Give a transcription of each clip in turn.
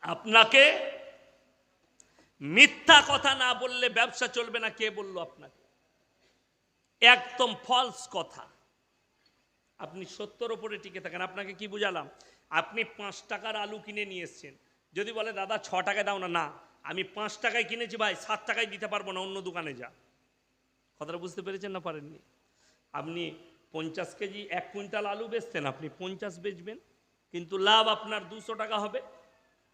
আপনাকে মিথ্যা কথা না বললে ব্যবসা চলবে না, কে বলল আপনাকে? একদম ফলস কথা। আপনি সত্যর ওপরে টিকে থাকেন। আপনাকে কি বুঝালাম? আপনি পাঁচ টাকার আলু কিনে নিয়ে এসছেন। যদি বলে, দাদা, ছ টাকায় দাও না। না, আমি পাঁচ টাকায় কিনেছি ভাই, সাত টাকায় দিতে পারব না, অন্য দোকানে যা। কথাটা বুঝতে পেরেছেন না পারেননি? আপনি পঞ্চাশ কেজি এক কুইন্টাল আলু বেচতেন, আপনি পঞ্চাশ বেচবেন, কিন্তু লাভ আপনার দুশো টাকা হবে।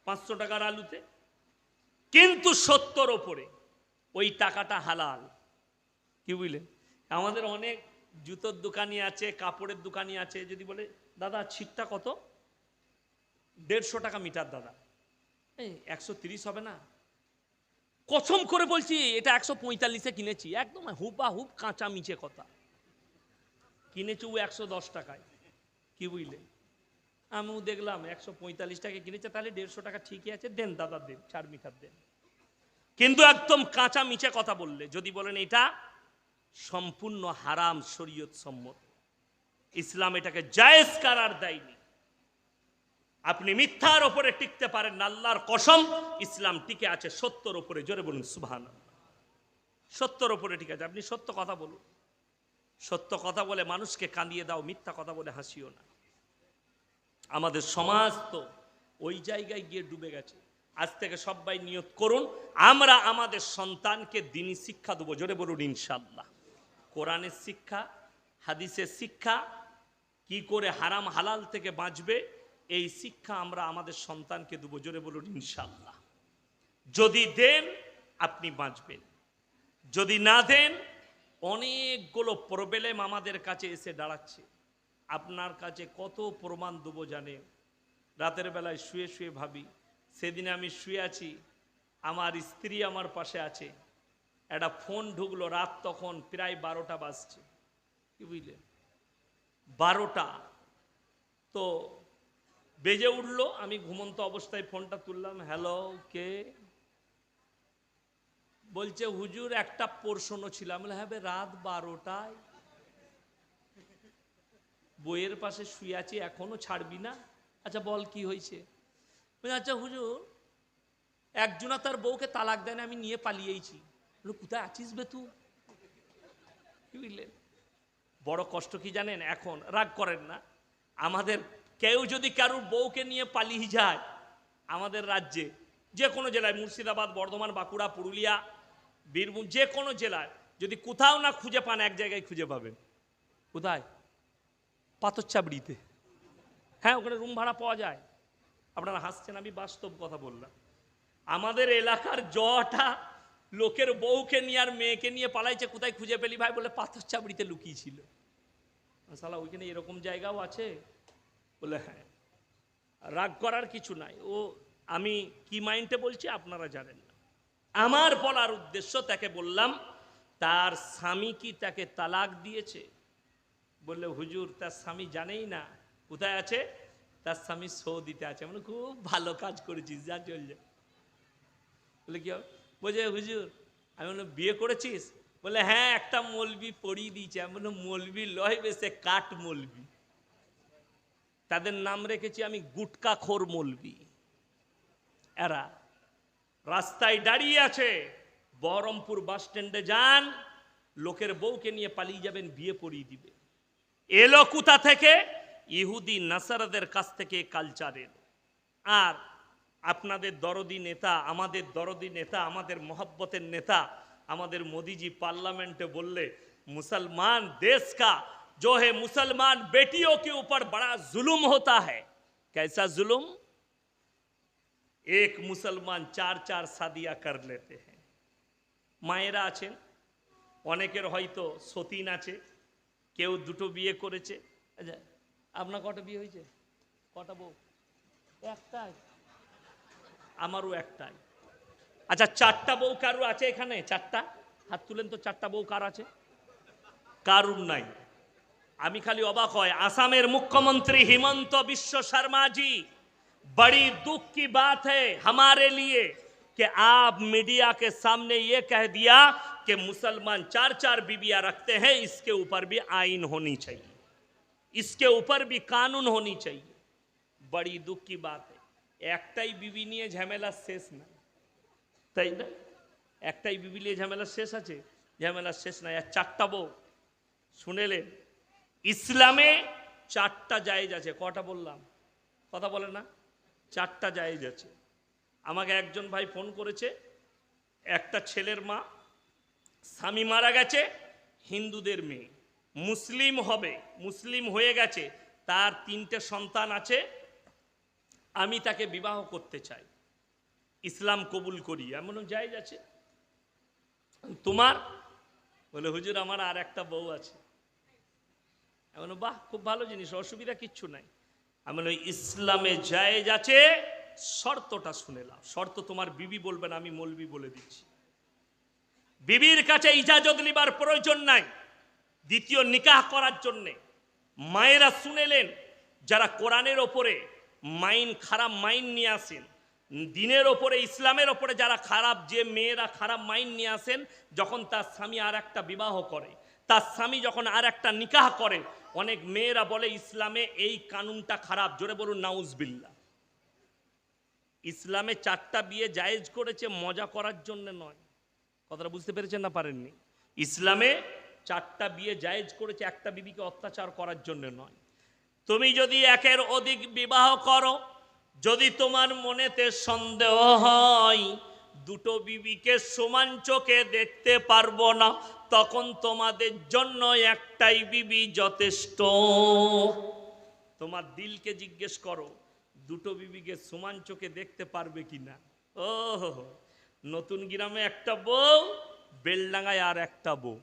পাঁচশো টাকার আলুতে। কিন্তু সত্তর ওপরে। ওই টাকাটা হালাল। কি বুঝলেন? আমাদের অনেক জুতোর দোকানি আছে, কাপড়ের দোকানি আছে। যদি বলে, দাদা, ছিটটা কত? দেড়শো টাকা মিটার, দাদা। এই, একশো তিরিশ হবে না? কসম করে বলছি, এটা একশো পঁয়তাল্লিশে কিনেছি। একদম হুবা হুব কাঁচা মিচে কথা। কিনেছি ও একশো দশ টাকায়। কি বুঝলে আমিও দেখলাম, একশো পঁয়তাল্লিশ টাকা কিনেছে, তাহলে দেড়শো টাকা ঠিকই আছে, দেন দাদা দেন চার মিটার দেন। কিন্তু একদম কাঁচা মিচে কথা বললে, যদি বলেন এটা সম্পূর্ণ হারাম শরীয়ত সম্মত। ইসলাম এটাকে জায়েজ কারার দেয়নি। আপনি মিথ্যার ওপরে টিকতে পারেন আল্লাহর কসম, ইসলাম টিকে আছে সত্যর ওপরে, জোরে বলুন সুবহান সত্যর ওপরে ঠিক আছে, আপনি সত্য কথা বলুন। সত্য কথা বলে মানুষকে কাঁদিয়ে দাও, মিথ্যা কথা বলে হাসিও না। আমাদের সমাজ তো ওই জায়গায় গিয়ে ডুবে গেছে। আজ থেকে সবাই নিয়ত করুন, আমরা আমাদের সন্তানকে দিনই শিক্ষা দেবো, জোরে বলুন ইনশাল্লাহ কোরআনের শিক্ষা, হাদিসের শিক্ষা, কি করে হারাম হালাল থেকে বাঁচবে, এই শিক্ষা আমরা আমাদের সন্তানকে দেবো, জোরে বলুন ইনশাল্লাহ যদি দেন, আপনি বাঁচবেন। যদি না দেন, অনেকগুলো প্রবলেম আমাদের কাছে এসে দাঁড়াচ্ছে। আপনার কাছে কত প্রমাণ দেবো জানে? রাতের বেলায় শুয়ে শুয়ে ভাবি সেদিনে আমি শুয়ে আছি আমার স্ত্রী আমার পাশে আছে। একটা ফোন ঢুকলো রাত তখন প্রায় বারোটা বাজছে। কি বুঝলেন বারোটা। তো বেজে উঠল আমি ঘুমন্ত অবস্থায় ফোনটা তুললাম হ্যালো কে? বলছে হুজুর একটা পোর্শনও ছিল আমি বললাম, হ্যাঁ রাত বারোটায়। বইয়ের পাশে শুয়ে আছি, এখনও ছাড়বি না? আচ্ছা বল কি হয়েছে? আচ্ছা হুজুর, একজনা তার বউকে তালাক দেয় না, আমি নিয়ে পালিয়েছি। কোথায় আছিস বে তু বুঝলেন বড় কষ্ট কি জানেন? এখন রাগ করেন না। আমাদের কেউ যদি কারুর বউকে নিয়ে পালিয়ে যায়, আমাদের রাজ্যে, যে কোনো জেলায়, মুর্শিদাবাদ, বর্ধমান, বাঁকুড়া, পুরুলিয়া, বীরভূম, যে কোনো জেলায়, যদি কোথাও না খুঁজে পান, এক জায়গায় খুঁজে পাবেন। কোথায়? পাথরচাবড়িতে হ্যাঁ ওখানে রুম ভাড়া পাওয়া যায়। আপনারা হাসছেন, আমি বাস্তব কথা বললাম। আমাদের এলাকার জটা লোকের বউকে নিয়ে আর মেয়েকে নিয়ে পালাইছে, কোথায় খুঁজে পেলি ভাই বলে পাথর চাবড়িতে লুকিয়েছিল সালা ওইখানে এরকম জায়গাও আছে? বলে হ্যাঁ। রাগ করার কিছু নাই। ও, আমি কি মাইন্ডে বলছি আপনারা জানেন না। আমার বলার উদ্দেশ্য তাকে বললাম, তার স্বামী কি তাকে তালাক দিয়েছে? বললে, হুজুর, তার স্বামী জানেই না, কোথায় আছে? তার স্বামী সৌদিতে আছে। মানে খুব ভালো কাজ করেছিস, যা চল যা বলে, কি? বলছে, হুজুর, আমি বললাম, বিয়ে করেছিস? বলে হ্যাঁ একটা মলবি পড়িয়ে দিয়েছে। আমি বললাম, মলবি লয় বেসে কাঠ মলবি। তাদের নাম রেখেছি আমি গুটকা খোর মলবি। এরা রাস্তায় দাঁড়িয়ে আছে, বহরমপুর বাস স্ট্যান্ডে যান, লোকের বউকে নিয়ে পালিয়ে যাবেন, বিয়ে পড়িয়ে দিবে। এলো কোথা থেকে? ইহুদি নাসারাদের কাছ থেকে কালচার এলো। আর আপনাদের দরদি নেতা, আমাদের দরদি নেতা, আমাদের মহব্বতের নেতা, আমাদের মোদিজি পার্লামেন্টে বললে, মুসলমান দেশ কা, জো হে মুসলমান বেটিও কে উপর বড়া জুলুম হতা है কেসা জুলুম? এক মুসলমান চার চার সাদিয়া কর লেতে হ্যাঁ মায়েরা আছেন, অনেকের হয়তো সতীন আছে। কেউ দুটো বিয়ে করেছে। আচ্ছা, আপনার কটা বিয়ে হয়েছে? কটা বউ? একটাই। আমারও একটাই। আচ্ছা চারটা বউ কারও আছে এখানে? চারটা? হাত তুলেন তো, চারটা বউ কার আছে? কারুর নাই। আমি খালি অবাক হয়, আসামের মুখ্যমন্ত্রী হিমন্ত বিশ্ব শর্মাজি বড়ি দুঃখ কি বাত হামারে লিয়ে कि आप मीडिया के सामने ये कह दिया कि मुसलमान चार चार बीबियां रखते हैं इसके ऊपर भी आइन होनी चाहिए इसके ऊपर भी कानून होनी चाहिए बड़ी दुख की बात है একটাই বিবি নিয়ে ঝামেলা শেষ না তাই না একটাই বিবি নিয়ে ঝামেলা শেষ আছে ঝামেলা শেষ নাই আর চারটা বউ শুনেলেন ইসলামে চারটা জায়েজ আছে কটা বললাম কথা বলে না চারটা জায়েজ আছে আমাকে একজন ভাই ফোন করেছে, একটা ছেলের মা, স্বামী মারা গেছে, হিন্দুদের মেয়ে। মুসলিম হবে, মুসলিম হয়ে গেছে, তার তিনটে সন্তান আছে, আমি তাকে বিবাহ করতে চাই। ইসলাম কবুল করি এমন জায়েজ আছে। তোমার? বলে, হুজুর, আমার আর একটা বউ আছে। এমন বাহ, খুব ভালো জিনিস, অসুবিধা কিচ্ছু নাই। আমি ইসলামে জায়েজ আছে শর্তটা শুনে নাও শর্ত তোমার বিবি বলবেন আমি মলবি বলে দিচ্ছি। বিবির কাছে ইজাজত নিবার প্রয়োজন নাই। দ্বিতীয় নিকাহ করার জন্যে মায়েরা শুনেলেন যারা কোরআনের ওপরে মাইন, খারাপ মাইন নিয়ে আসেন, দিনের ওপরে, ইসলামের ওপরে যারা খারাপ, যে মেয়েরা খারাপ মাইন নিয়ে আসেন, যখন তার স্বামী আর একটা বিবাহ করে, তার স্বামী যখন আর একটা নিকাহ করে, অনেক মেয়েরা বলে, ইসলামে এই কানুনটা খারাপ। জোরে বলুন নাউজবিল্লা ইসলামে চারটা বিয়ে জায়েজ করেছে, মজা করার জন্য নয়। কথাটা বুঝতে পেরেছেন না পারেননি? ইসলামে চারটা বিয়ে জায়েজ করেছে, একটা বিবিকে অত্যাচার করার জন্য নয়। তুমি যদি একের অধিক বিবাহ করো, যদি তোমার মনেতে সন্দেহ হয়, দুটো বিবিকে সমান চোখে দেখতে পারব না, তখন তোমাদের জন্য একটাই বিবি যথেষ্ট। তোমার দিলকে জিজ্ঞেস করো দুটো বিবিকে সমান চোখে দেখতে পারবে কি না ও নতুন গ্রামে একটা বউ, বেলডাঙ্গায় আর একটা বউ।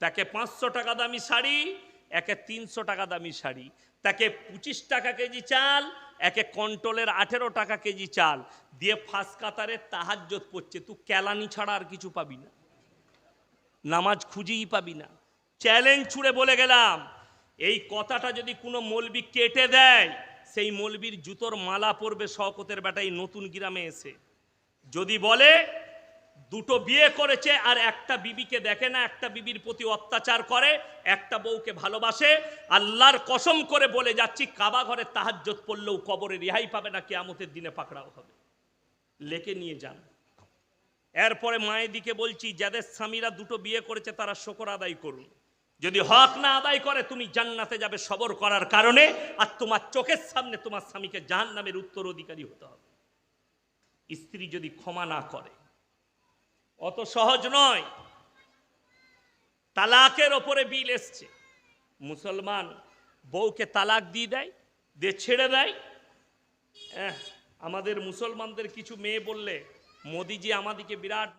তাকে পাঁচশো টাকা দামি শাড়ি, একে তিনশো টাকা দামি শাড়ি। তাকে পঁচিশ টাকা কেজি চাল, একে কন্ট্রোলের আঠেরো টাকা কেজি চাল। দিয়ে ফাঁস কাতারে তাহাজ্জত পড়ছে। তুই কেলানি ছাড়া আর কিছু পাবি না। নামাজ খুঁজেই পাবি না। চ্যালেঞ্জ ছুড়ে বলে গেলাম, এই কথাটা যদি কোনো মলবি কেটে দেয় সেই মলবির জুতোর মালা পরবে শওকতের বেটাই নতুন গ্রামে এসে। যদি বলে, দুটো বিয়ে করেছে আর একটা বিবিকে দেখে না, একটা বিবির প্রতি অত্যাচার করে, একটা বউকে ভালোবাসে, আল্লাহর কসম করে বলে যাচ্ছি কাবা ঘরে তাহাজ্জত পড়লেও কবরে রেহাই পাবে না, কেয়ামতের দিনে পাকড়াও হবে। লেকে নিয়ে যান। এরপরে মায়ের দিকে বলছি, যাদের স্বামীরা দুটো বিয়ে করেছে, তারা শকর আদায় করুন। যদি হক না আদায় করে, তুমি জান্নাতে যাবে সবর করার কারণে, আর তোমার চোখের সামনে তোমার স্বামীকে জাহান নামের উত্তর অধিকারী হতে হবে। স্ত্রী যদি ক্ষমা না করে, অত সহজ নয়। তালাকের ওপরে বিল এসছে। মুসলমান বউকে তালাক দিয়ে দেয়, দিয়ে ছেড়ে দেয়। আমাদের মুসলমানদের কিছু মেয়ে বললে, মোদিজি আমাদিকে বিরাট